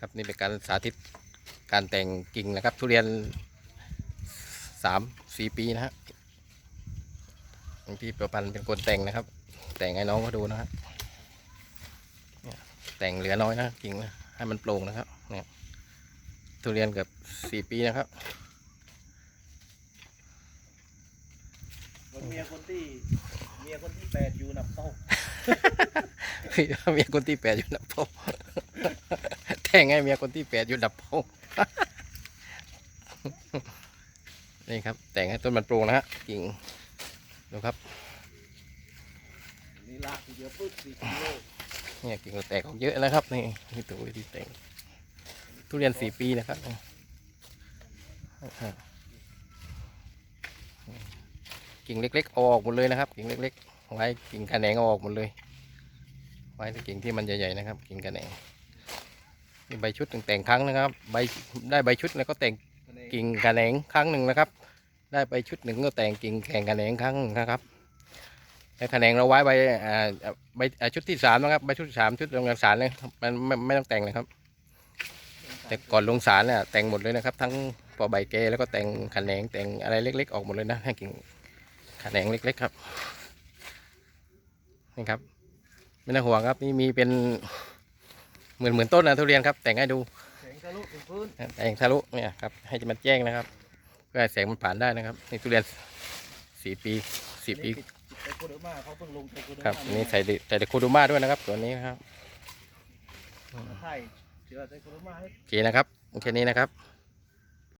ครับนี่เป็นการสาธิตการแต่งกิ่งนะครับ ทุเรียนสามสี่ปีนะฮะพี่ประพันธ์เป็นคนแต่งนะครับ แต่งให้น้องเขาดูนะฮะเนี่ยแต่งเหลือน้อยนะกิ่งนะให้มันโปร่งนะครับเนี่ยทุเรียนเกือบสี่ปีนะครับคนเมียคนที่เมียคนที่แปดอยู่นับเต้าเมียคนที่แปดอยู่ดับโพง แต่งให้เมียคนที่แปดอยู่ดับโพงนี่ครับ แต่งให้ต้นมันโปร่งนะฮะกิ่งดูครับนี่ลากเดียวปึ๊บสี่กิโลเนี่ยกิ่งแตกออกเยอะนะครับนี่นี่ตัววิธีแต่งทุเรียนสี่ปีนะครับกิ่งเล็กๆเอาออกหมดเลยนะครับ กิ่งเล็กๆไว้กิ่งกระแหนงเอาออกหมดเลย ไว้แต่กิ่งที่มันใหญ่ๆนะครับ กิ่งกระแหนง นี่ใบชุดแต่งครั้งนะครับ ใบได้ใบชุดแล้วก็แต่งกิ่งกระแหนงครั้งหนึ่งนะครับ ได้ไปชุดหนึ่งก็แต่งกิ่งแข่งกระแหนงครั้งหนึ่งนะครับแล้วกระแหนงเราไว้ใบอ่าใบชุดที่สามนะครับใบชุดสามชุดลงสารเลยมันไม่ต้องแต่งเลยครับ แต่ก่อนลงสารเนี่ยแต่งหมดเลยนะครับ ทั้งปอใบเกแล้วก็แต่งขะแหนงแต่งอะไรเล็ก ๆ ออกหมดเลยนะให้กิ่งขะแหนงเล็ก ๆ ครับนี่ครับไม่ต้องห่วงครับนี่มีเป็น เหมือนเหมือนต้นนะทุเรียนครับ แต่งให้ดูแสงทะลุถึงพื้นแต่งทะลุเนี่ยครับให้มันแจ้งนะครับเพื่อให้แสงมันผ่านได้นะครับนี่ทุเรียนสี่ปีสี่ปีนี่ไตโคเดอร์มาเขาเพิ่งลงไตโคเดอร์ครับมานี่ใส่ดิใส่เดโคดูมาด้วยนะครับ ตัวนี้ครับ ใช่เชื้อไตโคเดอร์มาให้ โอเคนะครับ โอเคนี้นะครับ